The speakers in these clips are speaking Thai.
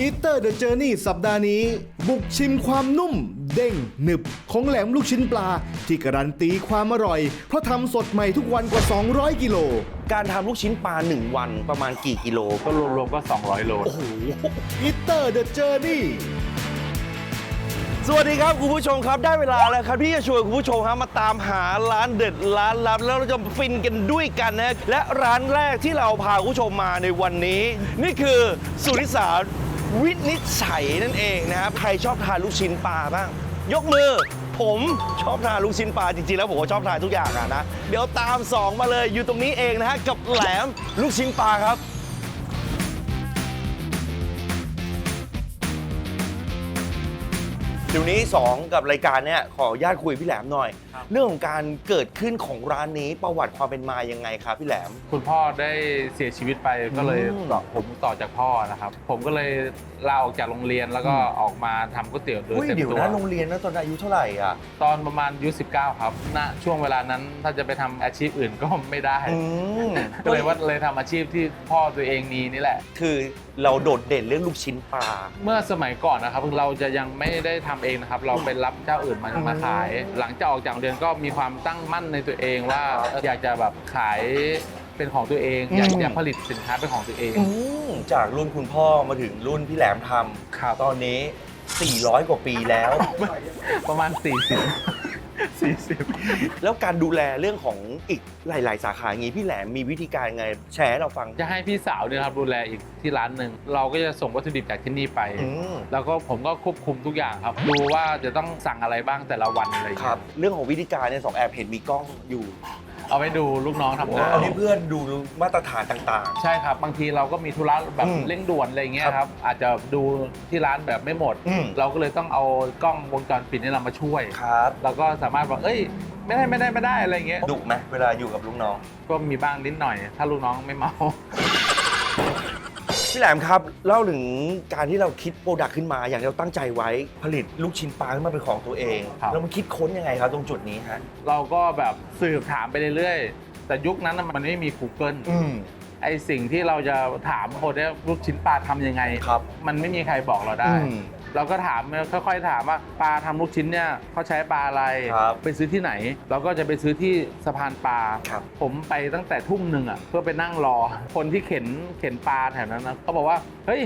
อีเตอร์เดอะเจอร์นี่สัปดาห์นี้ บุกชิมความนุ่ม เด้งหนึบของแหลมลูกชิ้นปลา ที่การันตีความอร่อย เพราะทำสดใหม่ทุกวันกว่า 200 กิโล การทำลูกชิ้นปลา 1 วันประมาณกี่กิโล ก็รวมๆก็ 200 โล โอ้โหอีเตอร์เดอะเจอร์นี่สวัสดีครับคุณผู้ชมครับได้เวลาแล้วครับที่จะชวนคุณผู้ชมครับมาตามหาร้านเด็ดร้านลับแล้วเราจะฟินกันด้วยกันนะและร้านแรกที่เราพาคุณผู้ชมมาในวันนี้ นี่คือสุริสา วินิจฉัยนั่นเองนะครับ ใครชอบทานลูกชิ้นปลาบ้าง ยกมือ ผมชอบทานลูกชิ้นปลาจริงๆแล้วผมก็ชอบทานทุกอย่างอะนะ เดี๋ยวตามสองมาเลยอยู่ตรงนี้เองนะฮะกับแหลมลูกชิ้นปลาครับ เดี๋ยวนี้ 2 กับรายการเนี่ยขออนุญาตคุยพี่แหลมหน่อยเรื่องของการเกิดขึ้นของร้านนี้ประวัติความเป็นมายังไงครับพี่แหลม คุณพ่อได้เสียชีวิตไปก็เลยอืมต่อผมต่อจากพ่อนะครับ ผมก็เลยลาออกจากโรงเรียนแล้วก็ออกมาทำก๋วยเตี๋ยวโดยอุ้ยเต็มเดี๋ยวตัวนะโรงเรียนนะตอนอายุเท่าไหร่อะตอนประมาณอายุ19 ครับณช่วงเวลานั้นถ้าจะไปทำอาชีพอื่นก็ไม่ได้ อืมก็เลยว่าเลยทำอาชีพที่พ่อตัวเองมีนี่แหละ คือเราโดดเด่นเรื่องลูกชิ้นปลา เมื่อสมัยก่อนนะครับเราจะยังไม่ได้ทำเองนะครับ เราไปรับเจ้าอื่นมาอืมมาขาย หลังจากออกจากโรงเรียนก็มีความตั้งมั่นในตัวเองว่าเอ่ออยากจะแบบขายเป็นของตัวเอง อยากจะผลิตสินค้าเป็นของตัวเองอืมจากรุ่นคุณพ่อมาถึงรุ่นพี่แหลมทครับำตอนนี้ 400 กว่าปีแล้ว ประมาณ 40 40แล้วการดูแลเรื่องของอีกหลาย ๆ สาขาอย่างนี้พี่แหลมมีวิธีการไงแชร์ให้เราฟัง จะให้พี่สาวเนี่ยครับดูแลอีกที่ร้านหนึ่งเราก็จะส่งวัตถุดิบจากที่นี่ไป อืม แล้วก็ผมก็ควบคุมทุกอย่างครับ ดูว่าจะต้องสั่งอะไรบ้างแต่ละวันอะไรอย่างครัเงี้บยเรื่องของวิธีการเนี่ยสองแอบเห็นมีกล้องอยู่ เอาไปดูลูกน้องทำงาน เอาให้เพื่อนดูมาตรฐานต่าง ใช่ครับ บางทีเราก็มีธุระแบบอืมเร่งด่วนอะไรเงี้ยครับครับ อาจจะดูที่ร้านแบบไม่หมด อืม เราก็เลยต้องเอากล้องวงจรปิดนี่เรามาช่วย ๆ ครับเราก็สามารถบอกเอ้ย ไม่ได้ไม่ได้ไม่ได้อะไรเงี้ยดุไหมเวลาอยู่กับลูกน้อง ก็มีบ้างนิดหน่อย ถ้าลูกน้องไม่เมา พี่แหลมครับเล่าถึงการที่เราคิดโปรดักต์ขึ้นมา อย่างที่เราตั้งใจไว้ผลิตลูกชิ้นปลาขึ้นมาเป็นของตัวเองครับ แล้วมันคิดค้นยังไงครับตรงจุดนี้ฮะเราก็แบบสืบถามไปเรื่อยๆ แต่ยุคนั้นน่ะมันไม่มี Google อืมไอสิ่งที่เราจะถามคนเนี่ยลูกชิ้นปลาทำยังไง ครับมันไม่มีใครบอกเราได้ อืม เราก็ถามค่อยๆถามว่าปลาทำลูกชิ้นเนี่ยเขาใช้ปลาอะไรครับไปซื้อที่ไหน เราก็จะไปซื้อที่สะพานปลาครับผมไปตั้งแต่ทุ่มหนึ่งอะเพื่อไปนั่งรอ คนที่เข็นเข็นปลาแถวนั้นนะเขาบอกว่าเฮ้ย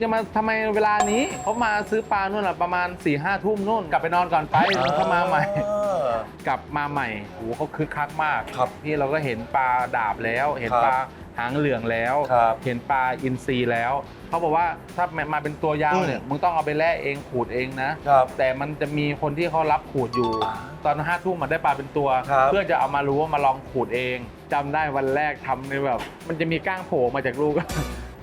จะมาทำไมเวลานี้เขามาซื้อปลานู่นอะประมาณ4ี่ห้าทุ่มนู่น กลับไปนอนก่อนไปเขามาใหม่อ่ากลับมาใหม่โอ้โหเขาคึกคักมากครับนี่เราก็เห็นปลาดาบแล้ว เห็นครับปลา หางเหลืองแล้ว ครับเห็นปลาอินทรีแล้วเขาบอกว่าถ้ามาเป็นตัวยาวเนี่ยอืมมึงต้องเอาไปแล่เองขูดเองนะ ครับแต่มันจะมีคนที่เขารับขูดอยู่อ่าตอนห้าทุ่มมันได้ปลาเป็นตัว ครับ เพื่อจะเอามารู้ว่ามาลองขูดเองจำได้วันแรกทำในแบบ มันจะมีก้างโผล่มาจากลูก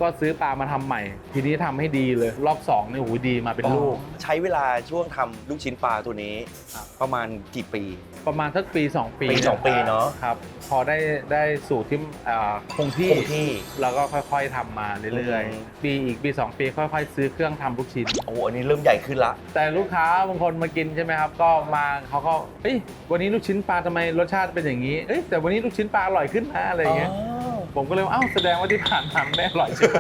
ก็ซื้อปลามาทำใหม่ ทีนี้ทำให้ดีเลย รอบสองนี่โอ้โหดีมาเป็นลูก ใช้เวลาช่วงทำลูกชิ้นปลาตัวนี้ครับประมาณกี่ปี ประมาณสักปี 2 ปีปีสองปีเนอะครับ พอได้ได้สูตรที่อ่าคงที่คงที่เราก็ค่อยๆทำมาเรื่อยอืมๆปีอีกปี 2 ปีค่อยๆ ซื้อเครื่องทำลูกชิ้นโอ้โหอันนี้เริ่มใหญ่ขึ้นละ แต่ลูกค้าบางคนมากินใช่ไหมครับ ก็มาเขาก็เอ้ยวันนี้ลูกชิ้นปลาทำไมรสชาติเป็นอย่างนี้เอ้ยแต่วันนี้ลูกชิ้นปลาอร่อยขึ้นนะอะไรอย่างเงี้ย ผมก็เลยว่าเอ้าแสดงว่าที่ผ่านมาไม่อร่อยใช่ไหม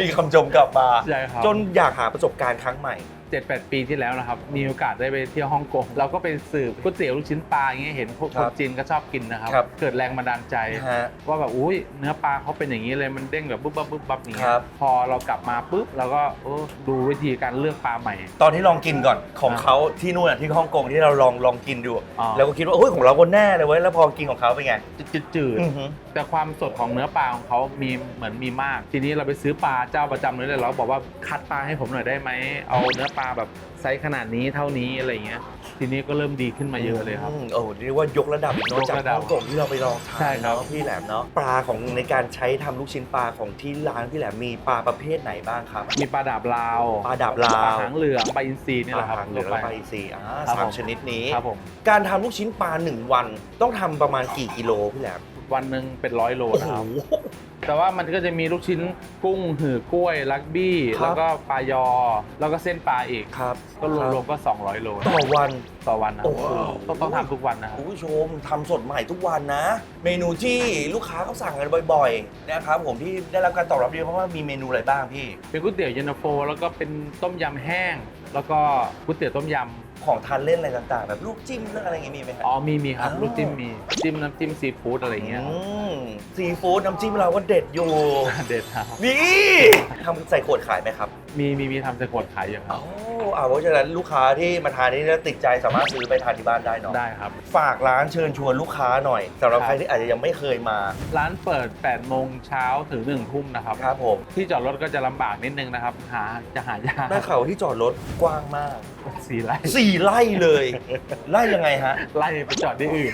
มีคำชมกลับมา ใช่ครับ จนอยากหาประสบการณ์ครั้งใหม่ เจ็ดแปดปีที่แล้วนะครับ มีโอกาสได้ไปเที่ยวฮ่องกงเราก็ไปสืบก๋วยเตี๋ยวลูกชิ้นปลาอย่างเงี้ยเห็นพวกคครันบจีนก็ชอบกินนะครับ ครับ เกิดแรงบันดาลใจ ฮะ ว่าแบบอุ้ยเนื้อปลาเขาเป็นอย่างนี้เลยมันเด้งแบบปุ๊บปั๊บปุ๊บปั๊บอย่างเงี้ครัยบพอเรากลับมาปุ๊บเราก็เออดูวิธีการเลือกปลาใหม่ ตอนที่ลองกินก่อนของครับเขาที่นู่นอะที่ฮ่องกงที่เราลองลองกินดูอ๋อแล้วก็คิดว่าเฮ้ยของเราก็แน่เลยเว้ยแล้วพอกินของเขาเป็นไงจืดๆ อือฮึแต่ความสดของเนื้อปลาของเขามีเหมือนมีมาก ทีนี้เราไปซื้อปลาเจ้าประจำเลยเลยเราบอกว่าคัดปลาให้ผมหน่อยได้ไหมเอาเนื้อปลาแบบไซส์ขนาดนี้เท่านี้อะไรเงี้ย ทีนี้ก็เริ่มดีขึ้นมาเยอะเลยครับ มโอ้เรียกว่ายกระดับอีกเนอะยกจากระดับฮ่องกงที่เราไปลองทานใช่ครับ เนาะพี่แหลมเนาะปลาของในการใช้ทำลูกชิ้นปลาของที่ร้านพี่แหลมมีปลาประเภทไหนบ้างครับ มีปลาดาบลาวปลาดาบลาว ปลาหางเหลืองปลาอินทรีนี่แหละครับปลาหางเหลืองและปลาอินทรีอ่าครับสามผมชนิดนี้ ครับผม การทำลูกชิ้นปลาหนึ่งวันต้องทำประมาณกี่กิโลพี่แหลมวันหนึ่งเป็นร้อยโลโอ้นะโหครับ แต่ว่ามันก็จะมีลูกชิ้นกุ้งหือกล้วยลักบี้ ครับ แล้วก็ปลายอ แล้วก็เส้นปลาอีก ครับก็รวมๆก็ 200 โลต่อวัน ต่อวันนะโอ้โห ต้องต้องทำทุกวันนะครับ คุณผู้ชมทำสดใหม่ทุกวันนะ เมนูที่ลูกค้าเขาสั่งกันบ่อยๆนะครับผมที่ได้รับการตอบรับดีเพราะว่ามีเมนูอะไรบ้างพี่ เป็นก๋วยเตี๋ยวเย็นตาโฟ แล้วก็เป็นต้มยำแห้ง แล้วก็ก๋วยเตี๋ยวต้มย ของทานเล่นอะไรต่างๆ แบบลูกจิ้มเรื่องอะไรอย่างงี้มีไหมครัำอ๋อมีมีครับ อ้าว ลูกจิ้มมีจิ้มน้ำจิ้มซีฟู้ดอะไรเงี้ยอืมซีฟู้ดน้ำจิ้มเราก็เด็ดอยู่ เด็ดครับ นี่ทำใส่ขวดขายไหมครับมีมีมีทำใส่ขวดขายอยู่ครัอ๋บออ่าเพราะฉะนั้นลูกค้าที่มาทานนี่แล้วติดใจสามารถซื้อไปทานที่บ้านได้เนาะได้ครับ ฝากร้านเชิญชวนลูกค้าหน่อยสำหรับครับ ใครที่อาจจะยังไม่เคยมาร้านเปิด8โมงเช้าถึง1ทุ่มนะครับ ครับผมที่จอดรถก็จะลำบากนิดนึงนะครับ หาจะหายากหน้าเขาที่จอดรถกว้างมากสี่ไร่สี่ไร่เลยไร่ยังไงฮะไล่ไปจอดที่อื่น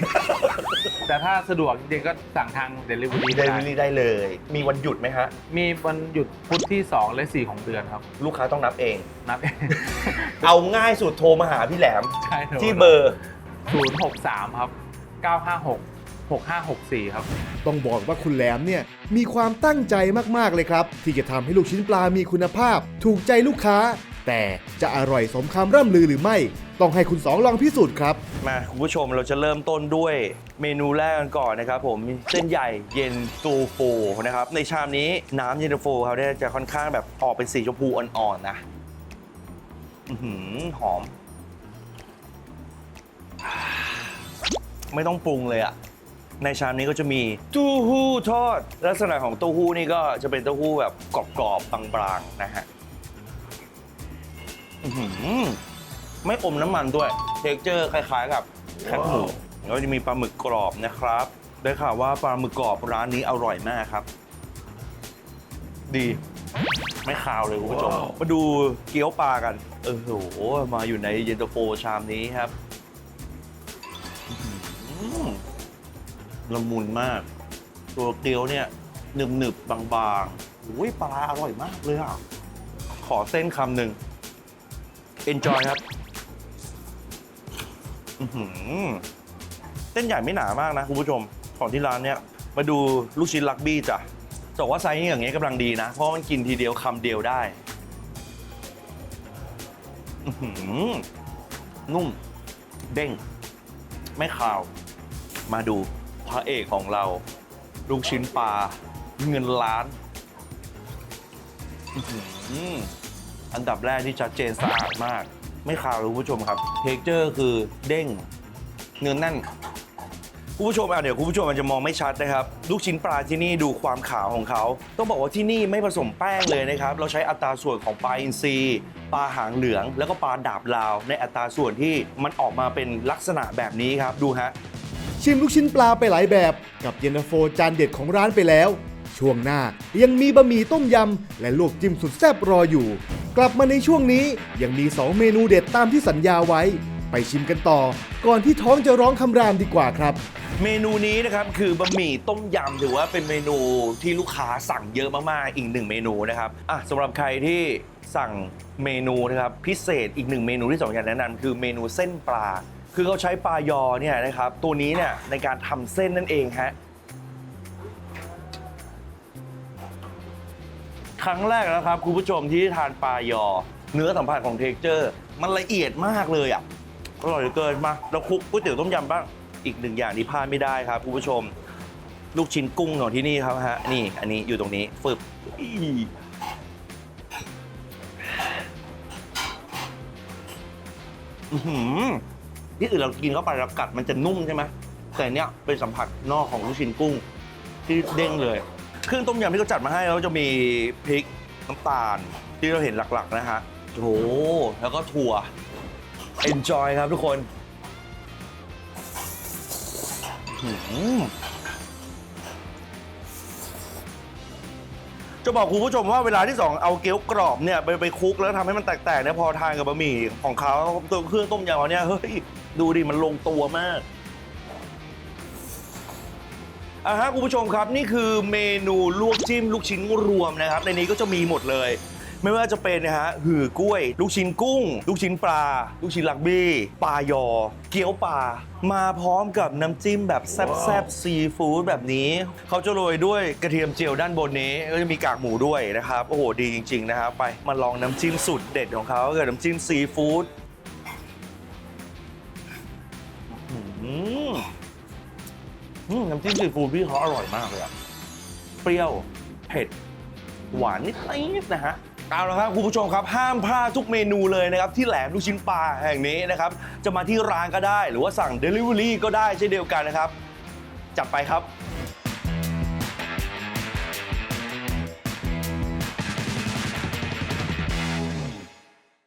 แต่ถ้าสะดวกจริงๆก็สั่งทาง Delivery เดได้ลิเวอรี่ได้เลย มีวันหยุดไหมฮะ มีวันหยุดพุธที่ 2 และ 4 ของเดือนครับ ลูกค้าต้องนับเองนับเองเอาง่ายสุดโทรมาหาพี่แหลม ใช่ครับที่เบอร์ 063 ครับ 956 6564 ครับ ต้องบอกว่าคุณแหลมเนี่ยมีความตั้งใจมากๆเลยครับ ที่จะทำให้ลูกชิ้นปลามีคุณภาพ ถูกใจลูกค้า แต่จะอร่อยสมคำร่ำลือหรือไม่ ต้องให้คุณสองลองพิสูจน์ครับ มาคุณผู้ชมเราจะเริ่มต้นด้วยเมนูแรกกันก่อนนะครับผมเส้นใหญ่เย็นตูโฟนะครับในชามนี้น้ำเย็นตาโฟเขาเนี่ยจะค่อนข้างแบบออกเป็นสีชมพูอ่อนๆนะ อื้อหือหอม ไม่ต้องปรุงเลยอะในชามนี้ก็จะมีเตู้หู้ทอด ลักษณะของเต้าหู้นี่ก็จะเป็นเต้าหู้แบบกรอบๆบางๆนะฮะอื้อหือไม่อมน้ำมันด้วย เทคเจอร์คล้าย ๆ กับแคบหมูแล้วจะมีปลาหมึกกรอบนะครับ ได้ข่าวว่าปลาหมึกกรอบร้านนี้อร่อยมากครับ ดี ไม่คาวเลยคุณผู้ชม มาดูเกี๊ยวปลากัน เออโห มาอยู่ในเย็นตาโฟชามนี้ครับอื้อหือละมุนมาก ตัวเกี๊ยวเนี่ยหนึบหนึบๆบางๆอุ้ยปลาอร่อยมากเลยอะ ขอเส้นคำหนึ่ง enjoy ครับอื้อหือเส้นใหญ่ไม่หนามากนะคุณผู้ชม ของที่ร้านเนี่ย มาดูลูกชิ้นลักบี้จ้ะ แต่ว่าไซส์อย่างเงี้ยกำลังดีนะ เพราะมันกินทีเดียวคำเดียวได้ อื้อหือนุ่ม เด้ง ไม่คาว มาดูพระเอกของเรา ลูกชิ้นปลาเงินล้าน อื้อหืออันดับแรกที่ชัดเจนสะอาดมาก ไม่คาวเลยคุณผู้ชมครับ เทคเจอร์คือเด้ง เนื้อแน่น คุณผู้ชมอะเดี๋ยวคุณผู้ชมอาจจะมองไม่ชัดนะครับ ลูกชิ้นปลาที่นี่ดูความขาวของเขา ต้องบอกว่าที่นี่ไม่ผสมแป้งเลยนะครับ เราใช้อัตราส่วนของปลาอินทรีปลาหางเหลือง แล้วก็ปลาดาบลาว ในอัตราส่วนที่มันออกมาเป็นลักษณะแบบนี้ครับดูฮะชิมลูกชิ้นปลาไปหลายแบบ กับเย็นตาโฟจานเด็ดของร้านไปแล้ว ช่วงหน้ายังมีบะหมี่ต้มยำ และลวกจิ้มสุดแซ่บรออยู่ กลับมาในช่วงนี้ยังมี 2 เมนูเด็ดตามที่สัญญาไว้ ไปชิมกันต่อ ก่อนที่ท้องจะร้องคำรามดีกว่าครับ เมนูนี้นะครับคือบะหมี่ต้มยำถือว่าเป็นเมนูที่ลูกค้าสั่งเยอะมากๆ อีกหนึ่งเมนูนะครับอะสำหรับใครที่สั่งเมนูนะครับพิเศษอีกหนึ่งเมนูที่สองอยากแนะนำคือเมนูเส้นปลา คือเขาใช้ปลายอเนี่ยนะครับตัวนี้เนี่ยในการทำเส้นนั่นเองฮะครั้งแรกนะครับคุณผู้ชมที่ทานปลายอ เนื้อสัมผัสของเทคเจอร์ มันละเอียดมากเลยอะ อร่อยเหลือเกินมาเราคลุกก๋วยเตี๋ยวต้มยำบ้าง อีกหนึ่งอย่างที่พลาดไม่ได้ครับคุณผู้ชม ลูกชิ้นกุ้งของที่นี่ครับฮะนี่อันนี้อยู่ตรงนี้ฟึบอีอื้อหือที่อื่นเรากินเข้าไปเรากัดมันจะนุ่มใช่ไหมแต่เนี้ยเป็นสัมผัสนอกของลูกชิ้นกุ้ง ที่เด้งเลย เครื่องต้มยำที่เขาจัดมาให้เราจะมีพริกน้ำตาลที่เราเห็นหลักๆนะฮะโอ้แล้วก็ถั่ว enjoy ครับทุกคนจะบอกคุณผู้ชมว่าเวลาที่สองเอาเกี๊ยวกรอบเนี่ยไปไปคลุกแล้วทำให้มันแตกๆเนี่ยพอทานกับบะหมี่ของเขาตัวเครื่องต้มยำเขาเนี่ยเฮ้ยดูดิมันลงตัวมากอะฮะคุณผู้ชมครับ นี่คือเมนูลวกจิ้มลูกชิ้นรวมนะครับ ในนี้ก็จะมีหมดเลย ไม่ว่าจะเป็นนะฮะหือกล้วย ลูกชิ้นกุ้ง ลูกชิ้นปลา ลูกชิ้นลักบี้ปลายอ เกี๊ยวปลามาพร้อมกับน้ำจิ้มแบบแซ่บๆซีฟู้ดแบบนี้ เขาจะโรยด้วยกระเทียมเจียวด้านบนนี้ก็จะมีกากหมูด้วยนะครับ โอ้โห ดีจริง ๆ นะครับ ไปมาลองน้ำจิ้มสุดเด็ดของเขากับน้ำจิ้มซีฟู้ดน้ำจิ้มซีฟู้ดพี่เขาอร่อยมากเลยอะเปรี้ยว เผ็ด หวานนิดๆนะฮะ เอาละครับคุณผู้ชมครับห้ามพลาดทุกเมนูเลยนะครับที่แหลมลูกชิ้นปลาแห่งนี้นะครับจะมาที่ร้านก็ได้ หรือว่าสั่ง Delivery ก็ได้เช่นเดียวกันนะครับ จัดไปครับ